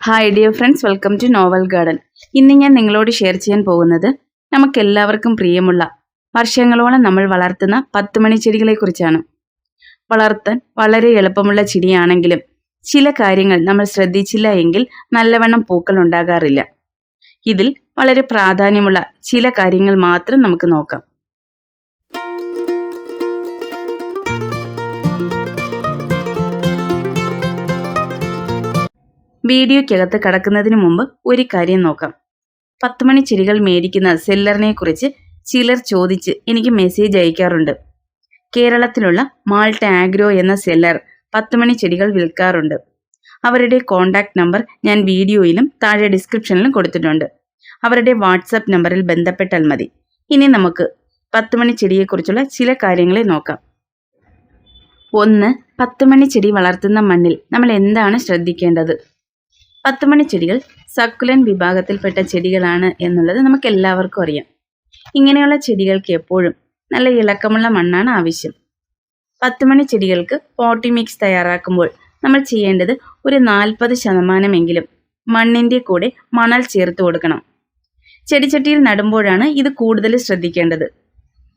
Hi dear friends welcome to novel garden ഇന്ന് ഞാൻ നിങ്ങളോട് ഷെയർ ചെയ്യാൻ പോകുന്നത് നമുക്കെല്ലാവർക്കും പ്രിയമുള്ള വർഷങ്ങളോളം നമ്മൾ വളർത്തുന്ന പത്ത് മണി ചെടികളെ കുറിച്ചാണ് വളർത്താൻ വളരെ എളുപ്പമുള്ള ചെടിയാണെങ്കിലും ചില കാര്യങ്ങൾ നമ്മൾ ശ്രദ്ധിച്ചില്ല എങ്കിൽ നല്ലവണ്ണം പൂക്കൾ ഉണ്ടാകാറില്ല. ഇതിൽ വളരെ പ്രാധാന്യമുള്ള ചില കാര്യങ്ങൾ മാത്രം നമുക്ക് നോക്കാം. വീഡിയോയ്ക്കകത്ത് കടക്കുന്നതിന് മുമ്പ് ഒരു കാര്യം നോക്കാം. പത്ത് മണി ചെടികൾ മേടിക്കുന്ന സെല്ലറിനെ കുറിച്ച് ചിലർ ചോദിച്ച് എനിക്ക് മെസ്സേജ് അയക്കാറുണ്ട്. കേരളത്തിലുള്ള മാൾട്ട ആഗ്രോ എന്ന സെല്ലർ പത്ത് മണി ചെടികൾ വിൽക്കാറുണ്ട്. അവരുടെ കോൺടാക്ട് നമ്പർ ഞാൻ വീഡിയോയിലും താഴെ ഡിസ്ക്രിപ്ഷനിലും കൊടുത്തിട്ടുണ്ട്. അവരുടെ വാട്സപ്പ് നമ്പറിൽ ബന്ധപ്പെട്ടാൽ മതി. ഇനി നമുക്ക് പത്ത് മണി ചെടിയെക്കുറിച്ചുള്ള ചില കാര്യങ്ങളെ നോക്കാം. ഒന്ന് പത്ത് മണി ചെടി വളർത്തുന്ന മണ്ണിൽ നമ്മൾ എന്താണ് ശ്രദ്ധിക്കേണ്ടത്? പത്തുമണി ചെടികൾ സക്കുലൻ വിഭാഗത്തിൽപ്പെട്ട ചെടികളാണ് എന്നുള്ളത് നമുക്ക് എല്ലാവർക്കും അറിയാം. ഇങ്ങനെയുള്ള ചെടികൾക്ക് എപ്പോഴും നല്ല ഇളക്കമുള്ള മണ്ണാണ് ആവശ്യം. പത്തുമണി ചെടികൾക്ക് പോട്ടി മിക്സ് തയ്യാറാക്കുമ്പോൾ നമ്മൾ ചെയ്യേണ്ടത് ഒരു നാൽപ്പത് ശതമാനമെങ്കിലും മണ്ണിന്റെ കൂടെ മണൽ ചേർത്ത് കൊടുക്കണം. ചെടിച്ചട്ടിയിൽ നടുമ്പോഴാണ് ഇത് കൂടുതൽ ശ്രദ്ധിക്കേണ്ടത്.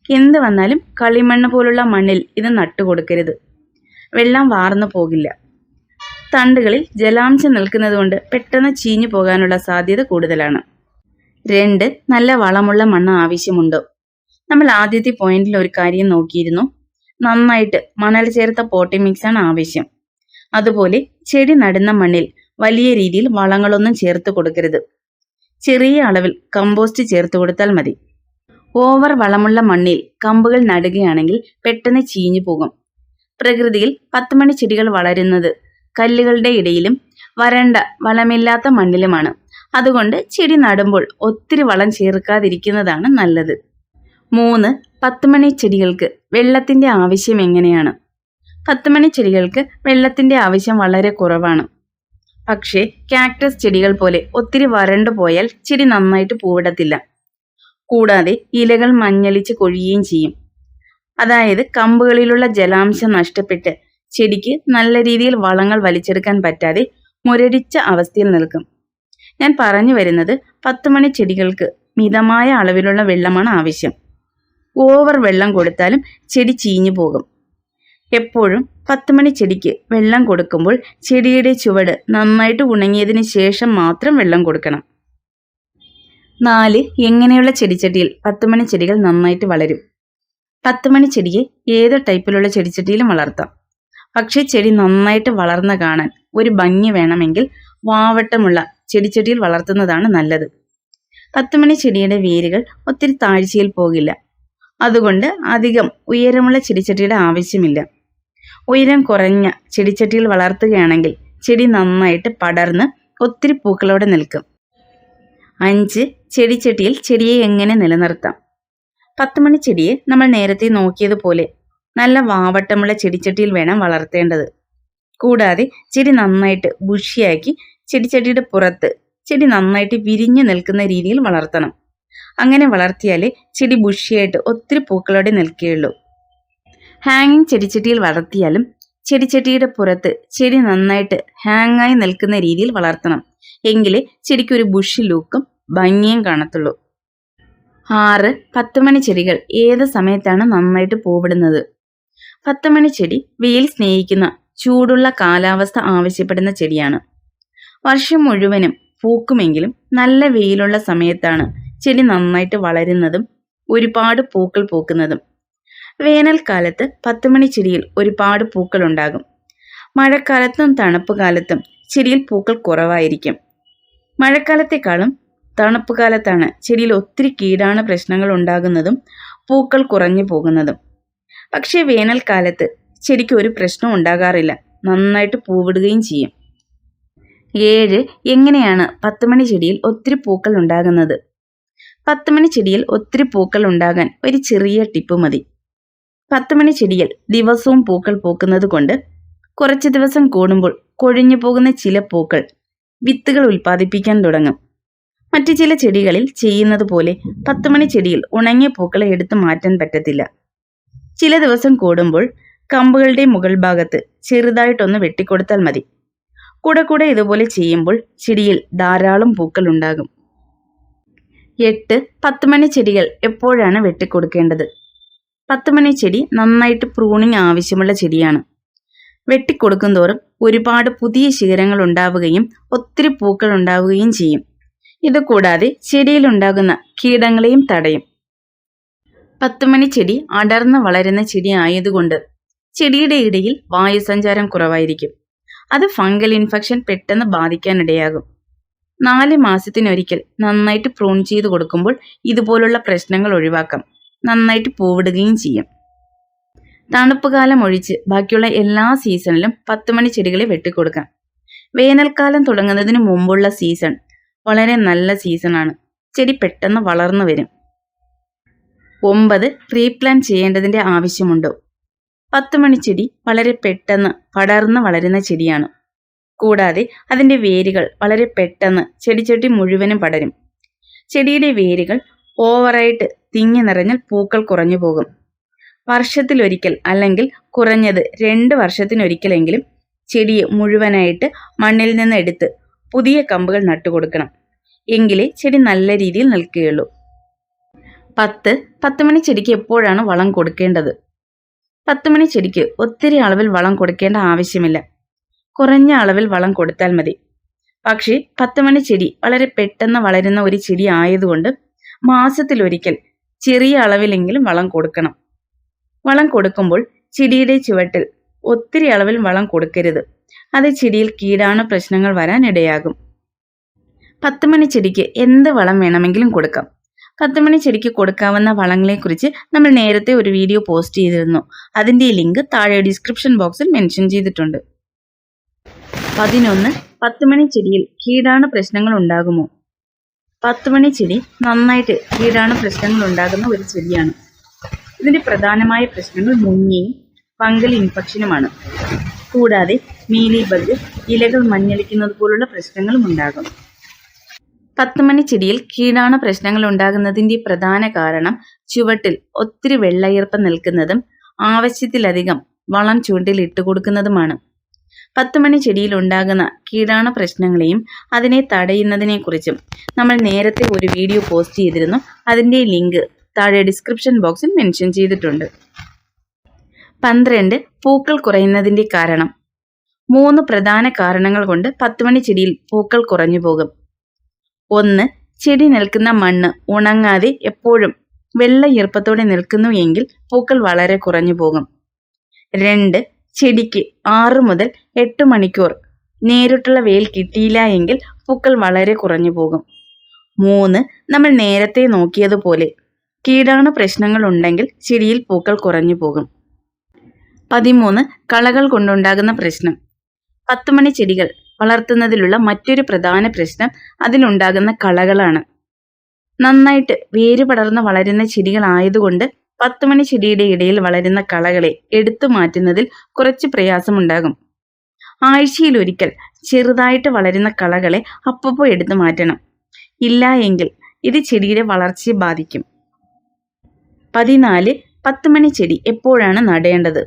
എന്ത് വന്നാലും കളിമണ്ണ് പോലുള്ള മണ്ണിൽ ഇത് നട്ടുകൊടുക്കരുത്. വെള്ളം വാർന്നു പോകില്ല. തണ്ടുകളിൽ ജലാംശം നിൽക്കുന്നതുകൊണ്ട് പെട്ടെന്ന് ചീഞ്ഞു പോകാനുള്ള സാധ്യത കൂടുതലാണ്. രണ്ട് നല്ല വളമുള്ള മണ്ണ് ആവശ്യമുണ്ടോ. നമ്മൾ ആദ്യത്തെ പോയിന്റിൽ ഒരു കാര്യം നോക്കിയിരുന്നു. നന്നായിട്ട് മണൽ ചേർത്ത പോട്ടി മിക്സ് ആണ് ആവശ്യം. അതുപോലെ ചെടി നടുന്ന മണ്ണിൽ വലിയ രീതിയിൽ വളങ്ങളൊന്നും ചേർത്ത് കൊടുക്കരുത്. ചെറിയ അളവിൽ കമ്പോസ്റ്റ് ചേർത്ത് കൊടുത്താൽ മതി. ഓവർ വളമുള്ള മണ്ണിൽ കമ്പുകൾ നടുകയാണെങ്കിൽ പെട്ടെന്ന് ചീഞ്ഞു പോകും. പ്രകൃതിയിൽ പത്ത് മണി ചെടികൾ വളരുന്നത് കല്ലുകളുടെ ഇടയിലും വരണ്ട വളമില്ലാത്ത മണ്ണിലുമാണ്. അതുകൊണ്ട് ചെടി നടുമ്പോൾ ഒത്തിരി വളം ചേർക്കാതിരിക്കുന്നതാണ് നല്ലത്. മൂന്ന് പത്തുമണി ചെടികൾക്ക് വെള്ളത്തിന്റെ ആവശ്യം എങ്ങനെയാണ്? പത്തുമണി ചെടികൾക്ക് വെള്ളത്തിന്റെ ആവശ്യം വളരെ കുറവാണ്. പക്ഷേ കാക്ടസ് ചെടികൾ പോലെ ഒത്തിരി വരണ്ടു പോയാൽ ചെടി നന്നായിട്ട് പൂവിടത്തില്ല. കൂടാതെ ഇലകൾ മഞ്ഞളിച്ച് കൊഴിയുകയും ചെയ്യും. അതായത് കമ്പുകളിലുള്ള ജലാംശം നഷ്ടപ്പെട്ട് ചെടിക്ക് നല്ല രീതിയിൽ വളങ്ങൾ വലിച്ചെടുക്കാൻ പറ്റാതെ മുരടിച്ച അവസ്ഥയിൽ നിൽക്കും. ഞാൻ പറഞ്ഞു വരുന്നത് പത്ത് മണി ചെടികൾക്ക് മിതമായ അളവിലുള്ള വെള്ളമാണ് ആവശ്യം. ഓവർ വെള്ളം കൊടുത്താലും ചെടി ചീഞ്ഞു പോകും. എപ്പോഴും പത്ത് മണി ചെടിക്ക് വെള്ളം കൊടുക്കുമ്പോൾ ചെടിയുടെ ചുവട് നന്നായിട്ട് ഉണങ്ങിയതിന് ശേഷം മാത്രം വെള്ളം കൊടുക്കണം. നാല് എങ്ങനെയുള്ള ചെടിച്ചട്ടിയിൽ പത്ത് മണി ചെടികൾ നന്നായിട്ട് വളരും? പത്ത് മണി ചെടിയെ ഏത് ടൈപ്പിലുള്ള ചെടിച്ചട്ടിയിലും വളർത്താം. പക്ഷേ ചെടി നന്നായിട്ട് വളർന്നു കാണാൻ ഒരു ഭംഗി വേണമെങ്കിൽ വാവട്ടമുള്ള ചെടിച്ചട്ടിയിൽ വളർത്തുന്നതാണ് നല്ലത്. പത്തുമണി ചെടിയുടെ വേരുകൾ ഒത്തിരി താഴ്ചയിൽ പോകില്ല. അതുകൊണ്ട് അധികം ഉയരമുള്ള ചെടിച്ചട്ടിയുടെ ആവശ്യമില്ല. ഉയരം കുറഞ്ഞ ചെടിച്ചട്ടിയിൽ വളർത്തുകയാണെങ്കിൽ ചെടി നന്നായിട്ട് പടർന്ന് ഒത്തിരി പൂക്കളോടെ നിൽക്കും. അഞ്ച് ചെടിച്ചട്ടിയിൽ ചെടിയെ എങ്ങനെ നിലനിർത്താം? പത്തുമണി ചെടിയെ നമ്മൾ നേരത്തെ നോക്കിയതുപോലെ നല്ല വാവട്ടമുള്ള ചെടിച്ചട്ടിയിൽ വേണം വളർത്തേണ്ടത്. കൂടാതെ ചെടി നന്നായിട്ട് ബുഷിയാക്കി ചെടിച്ചട്ടിയുടെ പുറത്ത് ചെടി നന്നായിട്ട് വിരിഞ്ഞു നിൽക്കുന്ന രീതിയിൽ വളർത്തണം. അങ്ങനെ വളർത്തിയാലേ ചെടി ബുഷിയായിട്ട് ഒത്തിരി പൂക്കളോടെ നിൽക്കുകയുള്ളൂ. ഹാങ്ങിങ് ചെടിച്ചട്ടിയിൽ വളർത്തിയാലും ചെടിച്ചട്ടിയുടെ പുറത്ത് ചെടി നന്നായിട്ട് ഹാങ്ങായി നിൽക്കുന്ന രീതിയിൽ വളർത്തണം. എങ്കിലേ ചെടിക്ക് ഒരു ബുഷി ലൂക്കും ഭംഗിയും കാണത്തുള്ളൂ. ആറ് പത്തുമണി ചെടികൾ ഏത് സമയത്താണ് നന്നായിട്ട് പൂവിടുന്നത്? പത്തുമണി ചെടി വെയിൽ സ്നേഹിക്കുന്ന ചൂടുള്ള കാലാവസ്ഥ ആവശ്യപ്പെടുന്ന ചെടിയാണ്. വർഷം മുഴുവനും പൂക്കുമെങ്കിലും നല്ല വെയിലുള്ള സമയത്താണ് ചെടി നന്നായിട്ട് വളരുന്നതും ഒരുപാട് പൂക്കൾ പൂക്കുന്നതും. വേനൽക്കാലത്ത് പത്തുമണി ചെടിയിൽ ഒരുപാട് പൂക്കൾ ഉണ്ടാകും മഴക്കാലത്തും തണുപ്പ് കാലത്തും ചെടിയിൽ പൂക്കൾ കുറവായിരിക്കും. മഴക്കാലത്തെക്കാളും തണുപ്പ് കാലത്താണ് ചെടിയിൽ ഒത്തിരി കീടാണു പ്രശ്നങ്ങൾ ഉണ്ടാകുന്നതും പൂക്കൾ കുറഞ്ഞു പോകുന്നതും. പക്ഷേ വേനൽക്കാലത്ത് ചെടിക്ക് ഒരു പ്രശ്നം ഉണ്ടാകാറില്ല. നന്നായിട്ട് പൂവിടുകയും ചെയ്യും. ഏഴ് എങ്ങനെയാണ് പത്തുമണി ചെടിയിൽ ഒത്തിരി പൂക്കൾ ഉണ്ടാകുന്നത്? പത്തുമണി ചെടിയിൽ ഒത്തിരി പൂക്കൾ ഉണ്ടാകാൻ ഒരു ചെറിയ ടിപ്പ് മതി. പത്തുമണി ചെടിയിൽ ദിവസവും പൂക്കൾ പൂക്കുന്നത് കൊണ്ട് കുറച്ച് ദിവസം കൂടുമ്പോൾ കൊഴിഞ്ഞു പോകുന്ന ചില പൂക്കൾ വിത്തുകൾ ഉൽപ്പാദിപ്പിക്കാൻ തുടങ്ങും. മറ്റു ചില ചെടികളിൽ ചെയ്യുന്നത് പോലെ പത്തുമണി ചെടിയിൽ ഉണങ്ങിയ പൂക്കളെ എടുത്തു മാറ്റാൻ പറ്റത്തില്ല. ചില ദിവസം കൂടുമ്പോൾ കമ്പുകളുടെ മുകൾ ഭാഗത്ത് ചെറുതായിട്ടൊന്ന് വെട്ടിക്കൊടുത്താൽ മതി. കൂടെ കൂടെ ഇതുപോലെ ചെയ്യുമ്പോൾ ചെടിയിൽ ധാരാളം പൂക്കൾ ഉണ്ടാകും. എട്ട് പത്ത് മണി ചെടികൾ എപ്പോഴാണ് വെട്ടിക്കൊടുക്കേണ്ടത്? പത്ത് മണി ചെടി നന്നായിട്ട് പ്രൂണിങ് ആവശ്യമുള്ള ചെടിയാണ്. വെട്ടിക്കൊടുക്കും തോറും ഒരുപാട് പുതിയ ശിഖരങ്ങൾ ഉണ്ടാവുകയും ഒത്തിരി പൂക്കൾ ഉണ്ടാവുകയും ചെയ്യും. ഇത് കൂടാതെ ചെടിയിലുണ്ടാകുന്ന കീടങ്ങളെയും തടയും. പത്തുമണി ചെടി അടർന്ന് വളരുന്ന ചെടി ആയതുകൊണ്ട് ചെടിയുടെ ഇടയിൽ വായുസഞ്ചാരം കുറവായിരിക്കും. അത് ഫംഗൽ ഇൻഫെക്ഷൻ പെട്ടെന്ന് ബാധിക്കാനിടയാകും. നാല് മാസത്തിനൊരിക്കൽ നന്നായിട്ട് പ്രൂൺ ചെയ്ത് കൊടുക്കുമ്പോൾ ഇതുപോലുള്ള പ്രശ്നങ്ങൾ ഒഴിവാക്കാം. നന്നായിട്ട് പൂവിടുകയും ചെയ്യും. തണുപ്പ് കാലം ഒഴിച്ച് ബാക്കിയുള്ള എല്ലാ സീസണിലും പത്തുമണി ചെടികളെ വെട്ടിക്കൊടുക്കാം. വേനൽക്കാലം തുടങ്ങുന്നതിന് മുമ്പുള്ള സീസൺ വളരെ നല്ല സീസണാണ്. ചെടി പെട്ടെന്ന് വളർന്നു വരും. ഒമ്പത് റീപ്ലാൻ ചെയ്യേണ്ടതിന്റെ ആവശ്യമുണ്ടോ? പത്തുമണി ചെടി വളരെ പെട്ടെന്ന് പടർന്ന് വളരുന്ന ചെടിയാണ്. കൂടാതെ അതിന്റെ വേരുകൾ വളരെ പെട്ടെന്ന് ചെടിച്ചട്ടി മുഴുവനും പടരും. ചെടിയുടെ വേരുകൾ ഓവറായിട്ട് തിങ്ങി നിറഞ്ഞാൽ പൂക്കൾ കുറഞ്ഞു പോകും. വർഷത്തിലൊരിക്കൽ അല്ലെങ്കിൽ കുറഞ്ഞത് രണ്ട് വർഷത്തിനൊരിക്കലെങ്കിലും ചെടിയെ മുഴുവനായിട്ട് മണ്ണിൽ നിന്ന് എടുത്ത് പുതിയ കമ്പുകൾ നട്ടുകൊടുക്കണം. എങ്കിലേ ചെടി നല്ല രീതിയിൽ നിൽക്കുകയുള്ളൂ. പത്ത് പത്ത് മണി ചെടിക്ക് എപ്പോഴാണ് വളം കൊടുക്കേണ്ടത്? പത്ത് മണി ചെടിക്ക് ഒത്തിരി അളവിൽ വളം കൊടുക്കേണ്ട ആവശ്യമില്ല. കുറഞ്ഞ അളവിൽ വളം കൊടുത്താൽ മതി. പക്ഷേ പത്ത് മണി ചെടി വളരെ പെട്ടെന്ന് വളരുന്ന ഒരു ചെടി ആയതുകൊണ്ട് മാസത്തിലൊരിക്കൽ ചെറിയ അളവിലെങ്കിലും വളം കൊടുക്കണം. വളം കൊടുക്കുമ്പോൾ ചെടിയുടെ ചുവട്ടിൽ ഒത്തിരി അളവിൽ വളം കൊടുക്കരുത്. അത് ചെടിയിൽ കീടാണു പ്രശ്നങ്ങൾ വരാൻ ഇടയാകും പത്ത് മണി ചെടിക്ക് എന്ത് വളം വേണമെങ്കിലും കൊടുക്കാം. പത്ത് മണി ചെടിക്ക് കൊടുക്കാവുന്ന വളങ്ങളെക്കുറിച്ച് നമ്മൾ നേരത്തെ ഒരു വീഡിയോ പോസ്റ്റ് ചെയ്തിരുന്നു. അതിന്റെ ലിങ്ക് താഴെ ഡിസ്ക്രിപ്ഷൻ ബോക്സിൽ മെൻഷൻ ചെയ്തിട്ടുണ്ട്. പതിനൊന്ന് പത്തുമണി ചെടിയിൽ കീടാണു പ്രശ്നങ്ങൾ ഉണ്ടാകുമോ? പത്തുമണി ചെടി നന്നായിട്ട് കീടാണു പ്രശ്നങ്ങൾ ഉണ്ടാകുന്ന ഒരു ചെടിയാണ്. ഇതിന്റെ പ്രധാനമായ പ്രശ്നങ്ങൾ മുങ്ങിയും ഫംഗൽ ഇൻഫെക്ഷനുമാണ്. കൂടാതെ മീലി ബഗ് ഇലകൾ മഞ്ഞളിക്കുന്നത് പോലുള്ള പ്രശ്നങ്ങളും ഉണ്ടാകും. പത്തുമണി ചെടിയിൽ കീടാണു പ്രശ്നങ്ങൾ ഉണ്ടാകുന്നതിന്റെ പ്രധാന കാരണം ചുവട്ടിൽ ഒത്തിരി വെള്ളയീർപ്പം നിൽക്കുന്നതും ആവശ്യത്തിലധികം വളം ചൂണ്ടിൽ ഇട്ടുകൊടുക്കുന്നതുമാണ് പത്തുമണി ചെടിയിൽ ഉണ്ടാകുന്ന കീടാണു പ്രശ്നങ്ങളെയും അതിനെ തടയുന്നതിനെക്കുറിച്ചും നമ്മൾ നേരത്തെ ഒരു വീഡിയോ പോസ്റ്റ് ചെയ്തിരുന്നു. അതിന്റെ ലിങ്ക് താഴെ ഡിസ്ക്രിപ്ഷൻ ബോക്സിൽ മെൻഷൻ ചെയ്തിട്ടുണ്ട്. പന്ത്രണ്ട് പൂക്കൾ കുറയുന്നതിന്റെ കാരണം. മൂന്ന് പ്രധാന കാരണങ്ങൾ കൊണ്ട് പത്തുമണി ചെടിയിൽ പൂക്കൾ കുറഞ്ഞു പോകും ഒന്ന് ചെടി നിൽക്കുന്ന മണ്ണ് ഉണങ്ങാതെ എപ്പോഴും വെള്ള ഈർപ്പത്തോടെ നിൽക്കുന്നു എങ്കിൽ പൂക്കൾ വളരെ കുറഞ്ഞു പോകും. രണ്ട് ചെടിക്ക് ആറ് മുതൽ എട്ട് മണിക്കൂർ നേരിട്ടുള്ള വെയിൽ കിട്ടിയില്ല എങ്കിൽ പൂക്കൾ വളരെ കുറഞ്ഞു പോകും. മൂന്ന് നമ്മൾ നേരത്തെ നോക്കിയതുപോലെ കീടാണു പ്രശ്നങ്ങൾ ഉണ്ടെങ്കിൽ ചെടിയിൽ പൂക്കൾ കുറഞ്ഞു പോകും. പതിമൂന്ന് കളകൾ കൊണ്ടുണ്ടാകുന്ന പ്രശ്നം. പത്തുമണി ചെടികൾ വളർത്തുന്നതിലുള്ള മറ്റൊരു പ്രധാന പ്രശ്നം അതിലുണ്ടാകുന്ന കളകളാണ്. നന്നായിട്ട് വേര് പടർന്ന് വളരുന്ന ചെടികളായതുകൊണ്ട് പത്തുമണി ചെടിയുടെ ഇടയിൽ വളരുന്ന കളകളെ എടുത്തു മാറ്റുന്നതിൽ കുറച്ച് പ്രയാസമുണ്ടാകും. ആഴ്ചയിലൊരിക്കൽ ചെറുതായിട്ട് വളരുന്ന കളകളെ അപ്പപ്പോൾ എടുത്തു മാറ്റണം. ഇല്ല എങ്കിൽ ഇത് ചെടിയുടെ വളർച്ചയെ ബാധിക്കും. പതിനാല് പത്തുമണി ചെടി എപ്പോഴാണ് നടേണ്ടത്?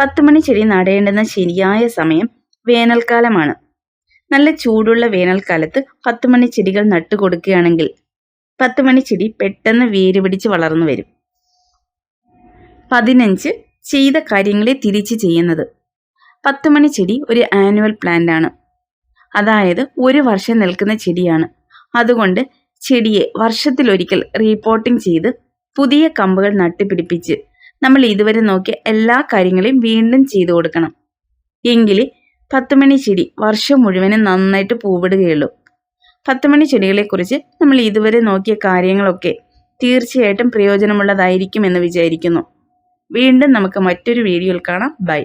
പത്തുമണി ചെടി നടേണ്ടുന്ന ശരിയായ സമയം വേനൽക്കാലമാണ്. നല്ല ചൂടുള്ള വേനൽക്കാലത്ത് പത്ത് മണി ചെടികൾ നട്ടുകൊടുക്കുകയാണെങ്കിൽ പത്തുമണി ചെടി പെട്ടെന്ന് വേര് പിടിച്ച് വളർന്നു വരും. പതിനഞ്ച് ചെയ്ത കാര്യങ്ങളെ തിരിച്ച് ചെയ്യുന്നത്. പത്ത് മണി ചെടി ഒരു ആനുവൽ പ്ലാന്റ് ആണ്. അതായത് ഒരു വർഷം നിൽക്കുന്ന ചെടിയാണ്. അതുകൊണ്ട് ചെടിയെ വർഷത്തിലൊരിക്കൽ റീപോർട്ടിംഗ് ചെയ്ത് പുതിയ കമ്പുകൾ നട്ടുപിടിപ്പിച്ച് നമ്മൾ ഇതുവരെ നോക്കിയ എല്ലാ കാര്യങ്ങളെയും വീണ്ടും ചെയ്തു കൊടുക്കണം. എങ്കിലേ പത്തുമണി ചെടി വർഷം മുഴുവനും നന്നായിട്ട് പൂവിടുകയുള്ളൂ. പത്തുമണി ചെടികളെക്കുറിച്ച് നമ്മൾ ഇതുവരെ നോക്കിയ കാര്യങ്ങളൊക്കെ തീർച്ചയായിട്ടും പ്രയോജനമുള്ളതായിരിക്കും എന്ന് വിചാരിക്കുന്നു. വീണ്ടും നമുക്ക് മറ്റൊരു വീഡിയോയിൽ കാണാം. ബൈ.